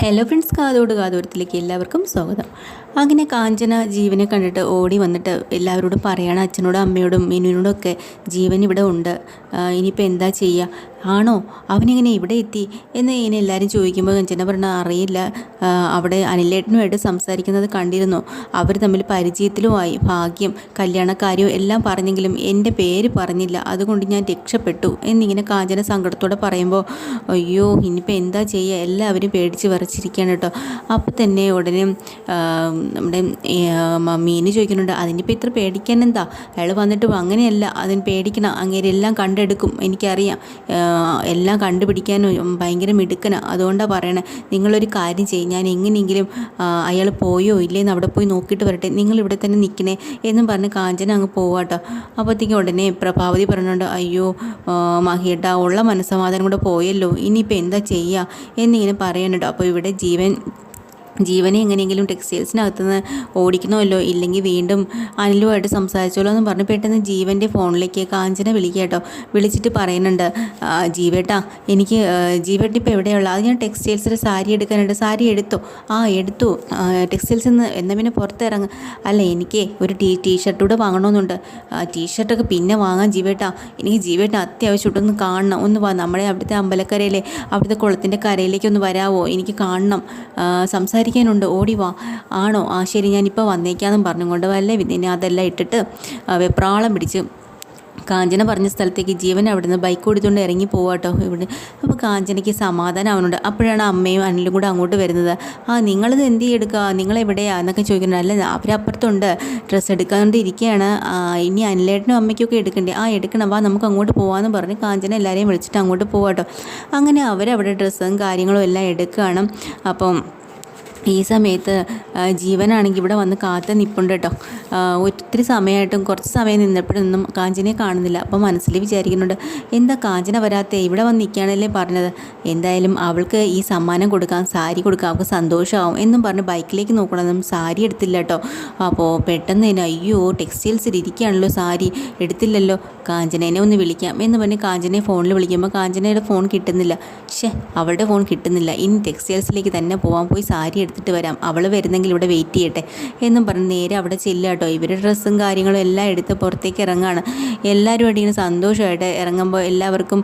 Hello friends കാതോട് കാതോരത്തിലേക്ക് എല്ലാവർക്കും സ്വാഗതം. അങ്ങനെ കാഞ്ചന ജീവനെ കണ്ടിട്ട് ഓടി വന്നിട്ട് എല്ലാവരോടും പറയണം അച്ഛനോടും അമ്മയോടും മിനുവിനോടും ഒക്കെ ജീവൻ ഇവിടെ ഉണ്ട്. ഇനിയിപ്പോൾ എന്താ ചെയ്യുക ആണോ? അവനിങ്ങനെ ഇവിടെ എത്തി? എന്ന് ഇങ്ങനെ എല്ലാവരും ചോദിക്കുമ്പോൾ കഞ്ചന പറഞ്ഞാൽ അറിയില്ല. അവിടെ അനിലേട്ടനുമായിട്ട് സംസാരിക്കുന്നത് കണ്ടിരുന്നു. അവർ തമ്മിൽ പരിചയത്തിലുമായി ഭാഗ്യം കല്യാണക്കാര്യവും എല്ലാം പറഞ്ഞെങ്കിലും എന്റെ പേര് പറഞ്ഞില്ല. അതുകൊണ്ട് ഞാൻ രക്ഷപ്പെട്ടു. എന്നിങ്ങനെ കാഞ്ചന സങ്കടത്തോടെ പറയുമ്പോൾ അയ്യോ ഇനിയിപ്പോൾ എന്താ ചെയ്യുക എല്ലാവരും പേടിച്ച് വിറച്ചിരിക്കുകയാണ് കേട്ടോ. അപ്പോൾ തന്നെ ഉടനെ നമ്മുടെ ഈ, ആ, മ- മീന് ചോദിക്കുന്നുണ്ട് അതിനിപ്പോൾ ഇത്ര പേടിക്കാൻ എന്താ? അയാൾ വന്നിട്ട് അങ്ങനെയല്ല. അതിന് പേടിക്കണം. എല്ലാം കണ്ടെടുക്കും. എനിക്കറിയാം. എല്ലാം കണ്ടുപിടിക്കാൻ ഭയങ്കര മിടുക്കനാണ് അതുകൊണ്ടാണ് പറയണേ നിങ്ങളൊരു കാര്യം ചെയ്യും ഞാൻ എങ്ങനെയെങ്കിലും അയാൾ പോയോ ഇല്ലേന്ന് അവിടെ പോയി നോക്കിയിട്ട് വരട്ടെ നിങ്ങൾ ഇവിടെ തന്നെ നിൽക്കണേ എന്നും പറഞ്ഞ് കാഞ്ചന അങ്ങ് പോവാട്ടോ. അപ്പോഴത്തേക്കും ഉടനെ പ്രഭാവതി പറഞ്ഞുകൊണ്ട് അയ്യോ മഹിയേട്ടാ ഉള്ള മനസ്സമാധാനം കൂടെ പോയല്ലോ ഇനിയിപ്പോൾ എന്താ ചെയ്യുക എന്നിങ്ങനെ പറയണട്ടോ അപ്പോൾ ഇവിടെ ജീവൻ ജീവനെ എങ്ങനെയെങ്കിലും ടെക്സ്റ്റൈൽസിനകത്ത് നിന്ന് ഓടിക്കണമല്ലോ ഇല്ലെങ്കിൽ വീണ്ടും അനിലുമായിട്ട് സംസാരിച്ചോളോ എന്ന് പറഞ്ഞ് പെട്ടെന്ന് ജീവന്റെ ഫോണിലേക്ക് കാഞ്ചന വിളിക്കുക വിളിച്ചിട്ട് പറയുന്നുണ്ട് ജീവേട്ടാ എനിക്ക് ജീവേട്ട ഇപ്പോൾ എവിടെയുള്ള അത് ഞാൻ ടെക്സ്റ്റൈൽസിൽ സാരി എടുക്കാനുണ്ട്. സാരി എടുത്തു. ആ എടുത്തു. ടെക്സ്റ്റൈൽസിൽ നിന്ന് എന്നാൽ പിന്നെ പുറത്തിറങ്ങും. അല്ല എനിക്ക് ഒരു ടീ ടീഷർട്ട് കൂടെ വാങ്ങണമെന്നുണ്ട് ടീഷർട്ടൊക്കെ പിന്നെ വാങ്ങാൻ ജീവേട്ടാ. എനിക്ക് ജീവേട്ട അത്യാവശ്യമായിട്ടൊന്ന് കാണണം. ഒന്ന് വാ നമ്മുടെ അവിടുത്തെ അമ്പലക്കരയിലെ അവിടുത്തെ കുളത്തിന്റെ കരയിലേക്ക് ഒന്ന് വരാവോ? എനിക്ക് കാണണം. ആ, സംസാരിക്കാനുണ്ട്. ഓടി വാ. ആണോ? ആ ശരി ഞാനിപ്പോൾ വന്നേക്കാന്നും പറഞ്ഞുകൊണ്ട് വല്ല വിധിനെ അതെല്ലാം ഇട്ടിട്ട് വെപ്രാളം പിടിച്ച് കാഞ്ചന പറഞ്ഞ സ്ഥലത്തേക്ക് ജീവൻ അവിടുന്ന് ബൈക്ക് ഓടിച്ചുകൊണ്ട് ഇറങ്ങി പോവാട്ടോ ഇവിടെ അപ്പോൾ കാഞ്ചനയ്ക്ക് സമാധാനം അവനുണ്ട്. അപ്പോഴാണ് അമ്മയും അനിലും കൂടെ അങ്ങോട്ട് വരുന്നത്. ആ നിങ്ങളിത് എന്ത് എടുക്കുക നിങ്ങളെവിടെയാ? എന്നൊക്കെ ചോദിക്കുന്നുണ്ട്. അല്ല അവരപ്പുറത്തുണ്ട്. ഡ്രസ്സ് എടുക്കാണ്ട് ഇരിക്കുകയാണ് ഇനി അനിലേട്ടനും അമ്മയ്ക്കൊക്കെ എടുക്കണ്ടേ? ആ എടുക്കണം വാ നമുക്ക് അങ്ങോട്ട് പോകാമെന്ന് പറഞ്ഞ് കാഞ്ചന എല്ലാവരെയും വിളിച്ചിട്ട് അങ്ങോട്ട് പോവാട്ടോ അങ്ങനെ അവരവിടെ ഡ്രസ്സും കാര്യങ്ങളും എല്ലാം എടുക്കുകയാണ് അപ്പം ഈ സമയത്ത് ജീവനാണെങ്കിൽ ഇവിടെ വന്ന് കാത്ത് നിൽപ്പുണ്ട് കേട്ടോ ഒത്തിരി സമയമായിട്ടും കുറച്ച് സമയം നിന്നപ്പോഴൊന്നും കാഞ്ചനയെ കാണുന്നില്ല. അപ്പോൾ മനസ്സിൽ വിചാരിക്കുന്നുണ്ട് എന്താ കാഞ്ചന വരാത്തേ? ഇവിടെ വന്ന് നിൽക്കുകയാണല്ലേ പറഞ്ഞത്. എന്തായാലും അവൾക്ക് ഈ സമ്മാനം കൊടുക്കാം സാരി കൊടുക്കാം അവൾക്ക് സന്തോഷമാവും എന്നും പറഞ്ഞ് ബൈക്കിലേക്ക് നോക്കണമെന്നും സാരി എടുത്തില്ല കേട്ടോ അപ്പോൾ പെട്ടെന്ന് തന്നെ അയ്യോ ടെക്സ്റ്റൈൽസിൽ ഇരിക്കുകയാണല്ലോ സാരി എടുത്തില്ലല്ലോ. കാഞ്ചനേനെ ഒന്ന് വിളിക്കാം എന്ന് പറഞ്ഞ് കാഞ്ചനയെ ഫോണിൽ വിളിക്കുമ്പോൾ കാഞ്ചനയുടെ ഫോൺ കിട്ടുന്നില്ല. ഷേ അവളുടെ ഫോൺ കിട്ടുന്നില്ല. ഇനി ടെക്സ്റ്റൈൽസിലേക്ക് തന്നെ പോകാൻ പോയി സാരി എടുത്തിട്ട് വരാം. അവൾ വരുന്നെങ്കിൽ ഇവിടെ വെയിറ്റ് ചെയ്യട്ടെ. എന്നും പറഞ്ഞ് നേരെ അവിടെ ചെല്ലുക കേട്ടോ. ഇവരുടെ ഡ്രസ്സും കാര്യങ്ങളും എല്ലാം എടുത്ത് പുറത്തേക്ക് ഇറങ്ങാണ് എല്ലാവരും ആയിട്ട് ഇങ്ങനെ സന്തോഷമായിട്ട് ഇറങ്ങുമ്പോൾ എല്ലാവർക്കും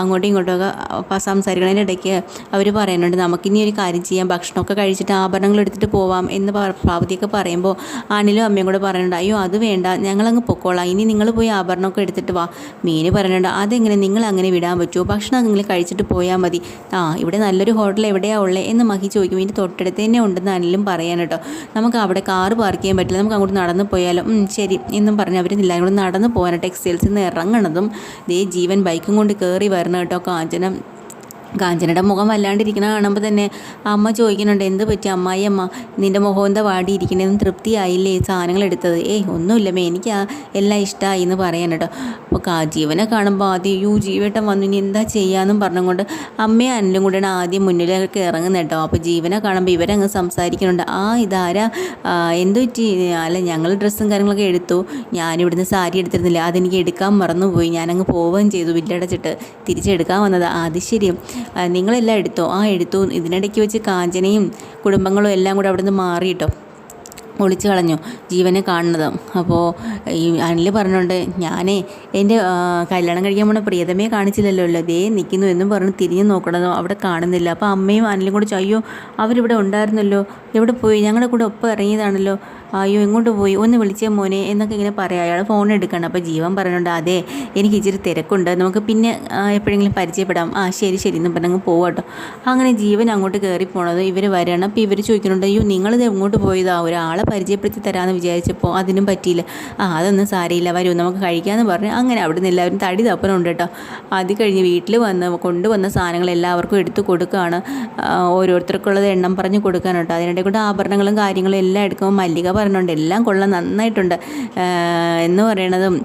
അങ്ങോട്ടും ഇങ്ങോട്ടുമൊക്കെ സംസാരിക്കുന്നതിന്റെ ഇടയ്ക്ക് അവർ പറയുന്നുണ്ട് നമുക്കിനി ഒരു കാര്യം ചെയ്യാം. ഭക്ഷണമൊക്കെ കഴിച്ചിട്ട് ആഭരണങ്ങൾ എടുത്തിട്ട് പോവാം. എന്ന് പാവതിയൊക്കെ പറയുമ്പോൾ അനിലും അമ്മയും കൂടെ പറയുന്നുണ്ട് അയ്യോ അത് വേണ്ട. ഞങ്ങളങ്ങ് പൊക്കോളാം. ഇനി നിങ്ങൾ പോയി ആഭരണമൊക്കെ എടുത്തിട്ട് വാ. മീന് പറയുന്നുണ്ട് അതെങ്ങനെ നിങ്ങൾ അങ്ങനെ വിടാൻ പറ്റുമോ? ഭക്ഷണം നിങ്ങൾ കഴിച്ചിട്ട് പോയാൽ മതി. ആ ഇവിടെ നല്ലൊരു ഹോട്ടൽ എവിടെയാണ് ഉള്ളത് എന്ന് മഹി ചോദിക്കും. ഇതിന്റെ തൊട്ടടുത്ത് തന്നെ ഉണ്ടെന്ന് അനിലും പറയാൻ കേട്ടോ. നമുക്ക് അവിടെ കാറ് പാർക്ക് ചെയ്യാൻ പറ്റില്ല. നമുക്ക് അങ്ങോട്ട് നടന്ന് പോയാലോ. ശരി. എന്നും പറഞ്ഞ് അവർ എല്ലാവരും കൂടെ നടന്ന് പോകാൻ ടെക്സ്റ്റൈൽസിൽ നിന്ന് ഇറങ്ങണതും ദേ ജീവൻ ബൈക്കും കൊണ്ട് കയറി വരണം കേട്ടോ കാഞ്ചന. കാഞ്ചനയുടെ മുഖം വല്ലാണ്ടിരിക്കുന്ന കാണുമ്പോൾ തന്നെ അമ്മ ചോദിക്കുന്നുണ്ട് എന്ത് പറ്റി അമ്മായി അമ്മ? നിന്റെ മുഖം എന്താ വാടിയിരിക്കണേന്ന് തൃപ്തിയായില്ലേ സാധനങ്ങൾ എടുത്തത്? ഏയ് ഒന്നുമില്ല മേ എനിക്ക് ആ എല്ലാം ഇഷ്ടമായി എന്ന് പറയാൻ കേട്ടോ. അപ്പോൾ കാജീവനെ കാണുമ്പോൾ ആദ്യം യു ജീവേട്ടൻ വന്നു. ഇനി എന്താ ചെയ്യാന്നും പറഞ്ഞുകൊണ്ട് അമ്മയും അനിലും കൂടെയാണ് ആദ്യം മുന്നിലേക്ക് ഇറങ്ങുന്നത് കേട്ടോ. അപ്പോൾ ജീവനെ കാണുമ്പോൾ ഇവരങ്ങ് സംസാരിക്കുന്നുണ്ട്. ആ ഇതാരാ? എന്തുപറ്റി എന്ത് പറ്റി? അല്ല ഞങ്ങൾ ഡ്രസ്സും കാര്യങ്ങളൊക്കെ എടുത്തു. ഞാനിവിടുന്ന് സാരി എടുത്തിരുന്നില്ല. അതെനിക്ക് എടുക്കാൻ മറന്നുപോയി. ഞാനങ്ങ് പോവുകയും ചെയ്തു ബില്ലടച്ചിട്ട് തിരിച്ചെടുക്കാൻ വന്നത്. അത് ശരി ആ, നിങ്ങളെല്ലാം എടുത്തോ? ആ എടുത്തു. ഇതിനിടയ്ക്ക് വെച്ച് കാഞ്ചനയും കുടുംബങ്ങളും എല്ലാം കൂടെ അവിടുന്ന് മാറിയിട്ടോ ഒളിച്ചു കളഞ്ഞു ജീവനെ കാണുന്നത്. അപ്പോൾ ഈ അനിൽ പറഞ്ഞുകൊണ്ട് ഞാനേ എന്റെ കല്യാണം കഴിക്കാൻ പോണ പ്രിയതമേ കാണിച്ചില്ലല്ലോ അല്ലോ ദേ നിൽക്കുന്നു എന്നും പറഞ്ഞ് തിരിഞ്ഞു നോക്കണതോ അവിടെ കാണുന്നില്ല. അപ്പോൾ അമ്മയും അനിലും കൂടെ അയ്യോ അവരിവിടെ ഉണ്ടായിരുന്നല്ലോ? എവിടെ പോയി? ഞങ്ങളുടെ കൂടെ ഒപ്പം ഇറങ്ങിയതാണല്ലോ? അയ്യോ എങ്ങോട്ട് പോയി? ഒന്ന് വിളിച്ചേ മോനെ എന്നൊക്കെ ഇങ്ങനെ പറയാം. അയാൾ ഫോൺ എടുക്കണം അപ്പോൾ ജീവൻ പറയുന്നുണ്ട് അതെ എനിക്ക് ഇച്ചിരി തിരക്കുണ്ട്. നമുക്ക് പിന്നെ എപ്പോഴെങ്കിലും പരിചയപ്പെടാം. ആ ശരി ശരി എന്ന് പറഞ്ഞങ്ങ് കേട്ടോ അങ്ങനെ ജീവൻ അങ്ങോട്ട് കയറി പോണത് ഇവർ വരണം. അപ്പോൾ ഇവർ ചോദിക്കുന്നുണ്ട് അയ്യോ നിങ്ങളിത് എങ്ങോട്ട് പോയതാ ഒരാളെ പരിചയപ്പെടുത്തി തരാമെന്ന് വിചാരിച്ചപ്പോൾ അതിനും പറ്റിയില്ല. ആ അതൊന്നും സാരമില്ല വരൂ നമുക്ക് കഴിക്കാമെന്ന് പറഞ്ഞ്. അങ്ങനെ അവിടെ നിന്ന് എല്ലാവരും തടി തപ്പനുണ്ട് കേട്ടോ അത് കഴിഞ്ഞ് വീട്ടിൽ വന്ന് കൊണ്ടുവന്ന സാധനങ്ങൾ എല്ലാവർക്കും എടുത്തു കൊടുക്കുകയാണ്. ഓരോരുത്തർക്കുള്ളത് എണ്ണം പറഞ്ഞ് കൊടുക്കാനുണ്ട് അതിനിടെ കൂടെ ആഭരണങ്ങളും കാര്യങ്ങളും എല്ലാം എടുക്കുമ്പോൾ മല്ലിക പറഞ്ഞുണ്ട് എല്ലാം കൊള്ളാം. നന്നായിട്ടുണ്ട്. എന്ന് പറയണതും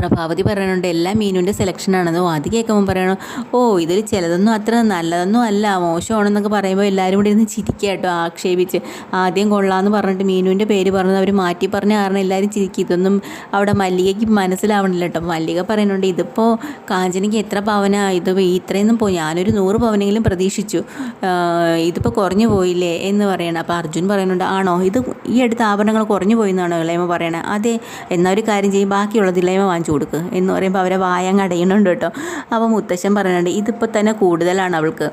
പ്രഭാവതി പറയണുണ്ട് എല്ലാ മീനുവിന്റെ സെലക്ഷനാണെന്ന് വാതി കേൾക്കുമ്പോൾ പറയണം. ഓ ഇതിൽ ചിലതൊന്നും അത്ര നല്ലതൊന്നും അല്ല മോശമാണെന്നൊക്കെ പറയുമ്പോൾ എല്ലാവരും കൂടി ഇരുന്ന് ചിരിക്കുക കേട്ടോ ആക്ഷേപിച്ച്. ആദ്യം കൊള്ളാമെന്ന് പറഞ്ഞിട്ട് മീനുവിന്റെ പേര് പറഞ്ഞത് അവർ മാറ്റി പറഞ്ഞ കാരണം എല്ലാവരും ചിരിക്കും. ഇതൊന്നും അവിടെ മല്ലികയ്ക്ക് മനസ്സിലാവണില്ല കേട്ടോ. മല്ലിക പറയുന്നുണ്ട് ഇതിപ്പോൾ കാഞ്ചനയ്ക്ക് എത്ര പവന? ഇത് ഇത്രയൊന്നും പോയി ഞാനൊരു നൂറ് പവനെങ്കിലും പ്രതീക്ഷിച്ചു. ഇതിപ്പോൾ കുറഞ്ഞു പോയില്ലേ? എന്ന് പറയണം അപ്പോൾ അർജുൻ പറയുന്നുണ്ട് ആണോ? ഇത് ഈ അടുത്ത ആഭരണങ്ങൾ കുറഞ്ഞു പോയി എന്നാണോ ഇളയമ പറയണത് അതെ എന്നാൽ ഒരു കാര്യം ചെയ്യും ബാക്കിയുള്ളത് ഇളയമ വാങ്ങിച്ചു കൊടുക്കുക എന്ന് പറയുമ്പോൾ അവരെ വായങ്ങ് അടയുന്നുണ്ട് കേട്ടോ. അപ്പോൾ മുത്തശ്ശൻ പറയുന്നുണ്ട് ഇതിപ്പോൾ തന്നെ കൂടുതലാണ് അവൾക്ക്.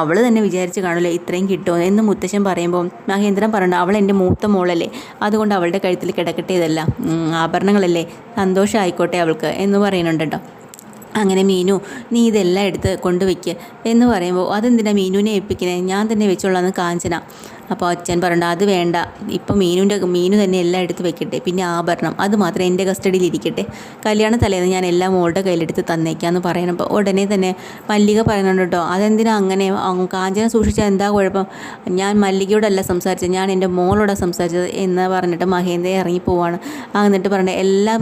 അവൾ തന്നെ വിചാരിച്ച് കാണില്ല ഇത്രയും കിട്ടുമോ എന്ന് മുത്തശ്ശൻ പറയുമ്പോൾ മഹേന്ദ്രൻ പറയുന്നുണ്ട് അവൾ എന്റെ മൂത്ത മോളല്ലേ അതുകൊണ്ട് അവളുടെ കഴുത്തിൽ കിടക്കട്ടെ ഇതല്ല ആഭരണങ്ങളല്ലേ സന്തോഷമായിക്കോട്ടെ അവൾക്ക്. എന്ന് പറയുന്നുണ്ട് കേട്ടോ. അങ്ങനെ മീനു നീ ഇതെല്ലാം എടുത്ത് കൊണ്ടുവയ്ക്ക്. എന്ന് പറയുമ്പോൾ അതെന്തിനാ മീനുവിനെ ഏൽപ്പിക്കണേ? ഞാൻ തന്നെ വെച്ചോളാം കാഞ്ചന. അപ്പോൾ അച്ഛൻ പറഞ്ഞു അത് വേണ്ട. ഇപ്പം മീനുവിന്റെ മീനു തന്നെ എല്ലാം എടുത്ത് വെക്കട്ടെ. പിന്നെ ആഭരണം. അത് മാത്രം എന്റെ കസ്റ്റഡിയിൽ ഇരിക്കട്ടെ. കല്യാണ തലേന്ന് ഞാൻ എല്ലാം മോളുടെ കയ്യിലെടുത്ത് തന്നേക്കാന്ന് പറയണപ്പോൾ ഉടനെ തന്നെ മല്ലിക പറയുന്നുണ്ട് കേട്ടോ അതെന്തിനാ അങ്ങനെ? കാഞ്ചന സൂക്ഷിച്ചാൽ എന്താ കുഴപ്പം? ഞാൻ മല്ലികയോടല്ല സംസാരിച്ചത് ഞാൻ എന്റെ മോളോടാണ് സംസാരിച്ചത് എന്ന് പറഞ്ഞിട്ട് മഹേന്ദ്ര ഇറങ്ങി പോവാണ്. എന്നിട്ട് പറഞ്ഞിട്ട് എല്ലാം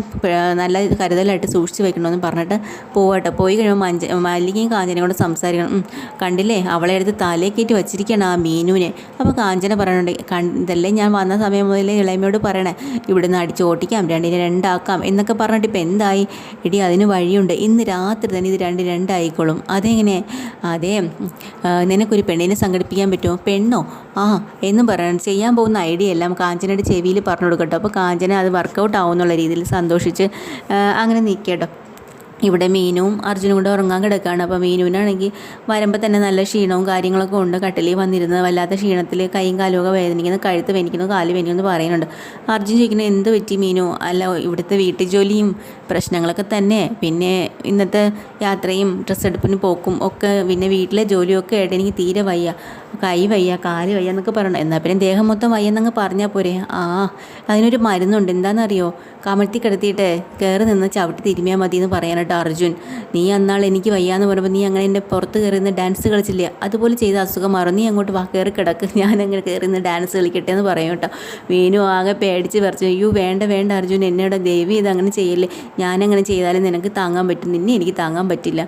നല്ല കരുതലായിട്ട് സൂക്ഷിച്ച് വെക്കണമെന്ന് പറഞ്ഞിട്ട് പോവട്ടെ പോയി കഴിയുമ്പോൾ മഞ്ച മല്ലികയും കാഞ്ചനയും കൂടെ സംസാരിക്കണം. കണ്ടില്ലേ? അവളെ എടുത്ത് തലേ കയറ്റി ആ മീനുവിനെ. അപ്പോൾ കാഞ്ചന പറയുന്നുണ്ട് കൺ ഇതല്ലേ ഞാൻ വന്ന സമയം മുതൽ ഇളയമയോട് പറയണേ ഇവിടുന്ന് അടിച്ച് ഓട്ടിക്കാം രണ്ടിനെ രണ്ടാക്കാം എന്നൊക്കെ പറഞ്ഞിട്ട് ഇപ്പം എന്തായി? ഇടി അതിന് വഴിയുണ്ട്. ഇന്ന് രാത്രി തന്നെ ഇത് രണ്ട് രണ്ടായിക്കോളും. അതെങ്ങനെ? അതെ നിനക്കൊരു പെണ്ണിനെ സംഘടിപ്പിക്കാൻ പറ്റുമോ? പെണ്ണോ? ആ എന്നും പറയണം. ചെയ്യാൻ പോകുന്ന ഐഡിയ എല്ലാം കാഞ്ചനയുടെ ചെവിയിൽ പറഞ്ഞു കൊടുക്കട്ടോ. അപ്പോൾ കാഞ്ചന അത് വർക്കൗട്ട് ആവുമെന്നുള്ള രീതിയിൽ സന്തോഷിച്ച് അങ്ങനെ നിൽക്കട്ടോ. ഇവിടെ മീനും അർജുനും കൂടെ ഉറങ്ങാൻ കിടക്കുകയാണ് അപ്പോൾ മീനുവിനാണെങ്കിൽ വരുമ്പോൾ തന്നെ നല്ല ക്ഷീണവും കാര്യങ്ങളൊക്കെ ഉണ്ട്. കട്ടിലിൽ വന്നിരുന്നത് വല്ലാത്ത ക്ഷീണത്തിൽ കൈയും കാലും ഒക്കെ വേദനിക്കുന്നു. കഴുത്ത് വേനിക്കുന്നു കാൽ വേനിക്കുന്നു പറയുന്നുണ്ട്. അർജുൻ ചോദിക്കുന്നത് എന്ത് പറ്റി മീനു? അല്ല ഇവിടുത്തെ വീട്ടു ജോലിയും പ്രശ്നങ്ങളൊക്കെ തന്നെ. പിന്നെ ഇന്നത്തെ യാത്രയും ഡ്രസ്സ് എടുപ്പിന് പോക്കും ഒക്കെ പിന്നെ വീട്ടിലെ ജോലിയൊക്കെ ആയിട്ട് എനിക്ക് തീരെ വയ്യ. കൈ വയ്യ കാൽ വയ്യ എന്നൊക്കെ പറയണം എന്നാൽ പിന്നെ ദേഹം മൊത്തം വയ്യെന്നങ്ങ് പറഞ്ഞാൽ പോരെ. ആ അതിനൊരു മരുന്നുണ്ട്. എന്താണെന്നറിയോ കമഴ്ത്തി കിടത്തിയിട്ട് കയറി നിന്ന് ചവിട്ടി തിരുമിയാൽ മതി എന്ന് പറയാനായിട്ട് അർജുൻ. നീ അന്നാൾ എനിക്ക് വയ്യാന്ന് പറയുമ്പോൾ നീ അങ്ങനെ എന്റെ പുറത്ത് കയറി നിന്ന് ഡാൻസ് കളിച്ചില്ലേ? അതുപോലെ ചെയ്ത അസുഖം മാറും. നീ അങ്ങോട്ട് വാ കയറി കിടക്ക്. ഞാൻ അങ്ങനെ കയറി നിന്ന് ഡാൻസ് കളിക്കട്ടെ എന്ന് പറയും കേട്ടോ. വീനു ആകെ പേടിച്ച് പറിച്ചു അയ്യോ വേണ്ട വേണ്ട അർജുൻ. എന്നോട് ദേവി ഇത് അങ്ങനെ ചെയ്യല്ലേ? ഞാനങ്ങനെ ചെയ്താലും നിനക്ക് താങ്ങാൻ പറ്റും. നിന്നെ എനിക്ക് താങ്ങാൻ പറ്റില്ല.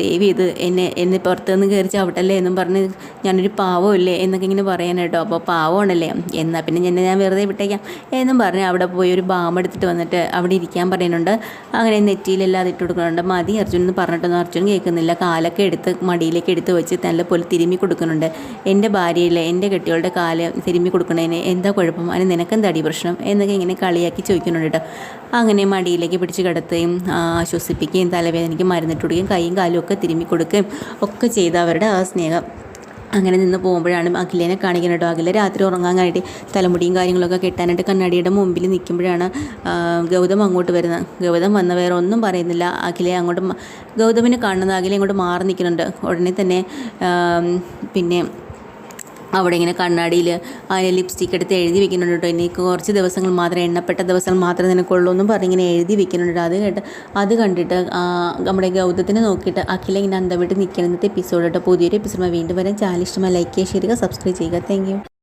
ദേവി ഇത് എന്നെ എന്നെ പുറത്തുനിന്ന് കയറി ചവിട്ടല്ലേ എന്നും പറഞ്ഞ് ഞാനൊരു പാവമല്ലേ എന്നൊക്കെ ഇങ്ങനെ പറയാൻ കേട്ടോ. അപ്പോൾ പാവമാണല്ലേ. എന്നാൽ പിന്നെ എന്നെ ഞാൻ വെറുതെ വിട്ടേക്കാം എന്നും പറഞ്ഞ് അവിടെ പോയി ഒരു ബാം എടുത്തിട്ട് വന്നിട്ട് അവിടെ ഇരിക്കാൻ പറയുന്നുണ്ട്. അങ്ങനെ നെറ്റിയിലെല്ലാം ഇട്ട് കൊടുക്കുന്നുണ്ട്. മതി അർജുൻ എന്ന് പറഞ്ഞിട്ടൊന്നും അർജുൻ കേൾക്കുന്നില്ല. കാലൊക്കെ എടുത്ത് മടിയിലേക്ക് എടുത്ത് വെച്ച് നല്ല പോലെ തിരുമ്മി കൊടുക്കുന്നുണ്ട്. എന്റെ ഭാര്യയിലെ എന്റെ കെട്ടികളുടെ കാൽ തിരുമ്മി കൊടുക്കുന്നതിന് എന്താ കുഴപ്പം? അതിന് നിനക്കെന്താ അടി പ്രശ്നം? എന്നൊക്കെ ഇങ്ങനെ കളിയാക്കി ചോദിക്കുന്നുണ്ട് കേട്ടോ. അങ്ങനെ മടിയിലേക്ക് പിടിച്ച് കിടത്തുകയും ശ്വസിപ്പിക്കുകയും ആശ്വസിപ്പിക്കുകയും തലവേദനയ്ക്ക് മരുന്നിട്ട് കൊടുക്കുകയും കൈയും കാലും ഒക്കെ തിരുമ്മി കൊടുക്കുകയും ഒക്കെ ചെയ്ത അവരുടെ ആ സ്നേഹം. അങ്ങനെ നിന്ന് പോകുമ്പോഴാണ് അഖിലേനെ കാണിക്കുന്നത് കേട്ടോ. അഖില രാത്രി ഉറങ്ങാൻ കഴിഞ്ഞിട്ട് തലമുടിയും കാര്യങ്ങളൊക്കെ കെട്ടാനായിട്ട് കണ്ണാടിയുടെ മുമ്പിൽ നിൽക്കുമ്പോഴാണ് ഗൗതം അങ്ങോട്ട് വരുന്നത്. ഗൗതം വന്ന വേറെ ഒന്നും പറയുന്നില്ല. അഖിലെ അങ്ങോട്ട് ഗൗതമിനെ കാണുന്നത് അഖിലെ അങ്ങോട്ട് മാറി നിൽക്കുന്നുണ്ട്. ഉടനെ തന്നെ പിന്നെ അവിടെ ഇങ്ങനെ കണ്ണാടിയിൽ അതിന് ലിപ്സ്റ്റിക് എടുത്ത് എഴുതി വെക്കുന്നുണ്ട് കേട്ടോ. ഇനി കുറച്ച് ദിവസങ്ങൾ മാത്രം എണ്ണപ്പെട്ട ദിവസങ്ങൾ മാത്രമേ നിനക്കുള്ളൂ എന്നും പറഞ്ഞ് ഇങ്ങനെ എഴുതി വെക്കുന്നുണ്ട് അത് കേട്ട് അത് കണ്ടിട്ട് നമ്മുടെ ഗൗതത്തിനെ നോക്കിയിട്ട് അഖില ഇങ്ങനെ അന്തം വിട്ട് നിൽക്കണത്തെ എപ്പിസോഡ് കേട്ടോ. പുതിയൊരു എപ്പിസോഡ് വീണ്ടും വരാൻ ചാനൽ ഇഷ്ടമായി ലൈക്ക് ചെയ്യുക സബ്സ്ക്രൈബ് ചെയ്യുക താങ്ക്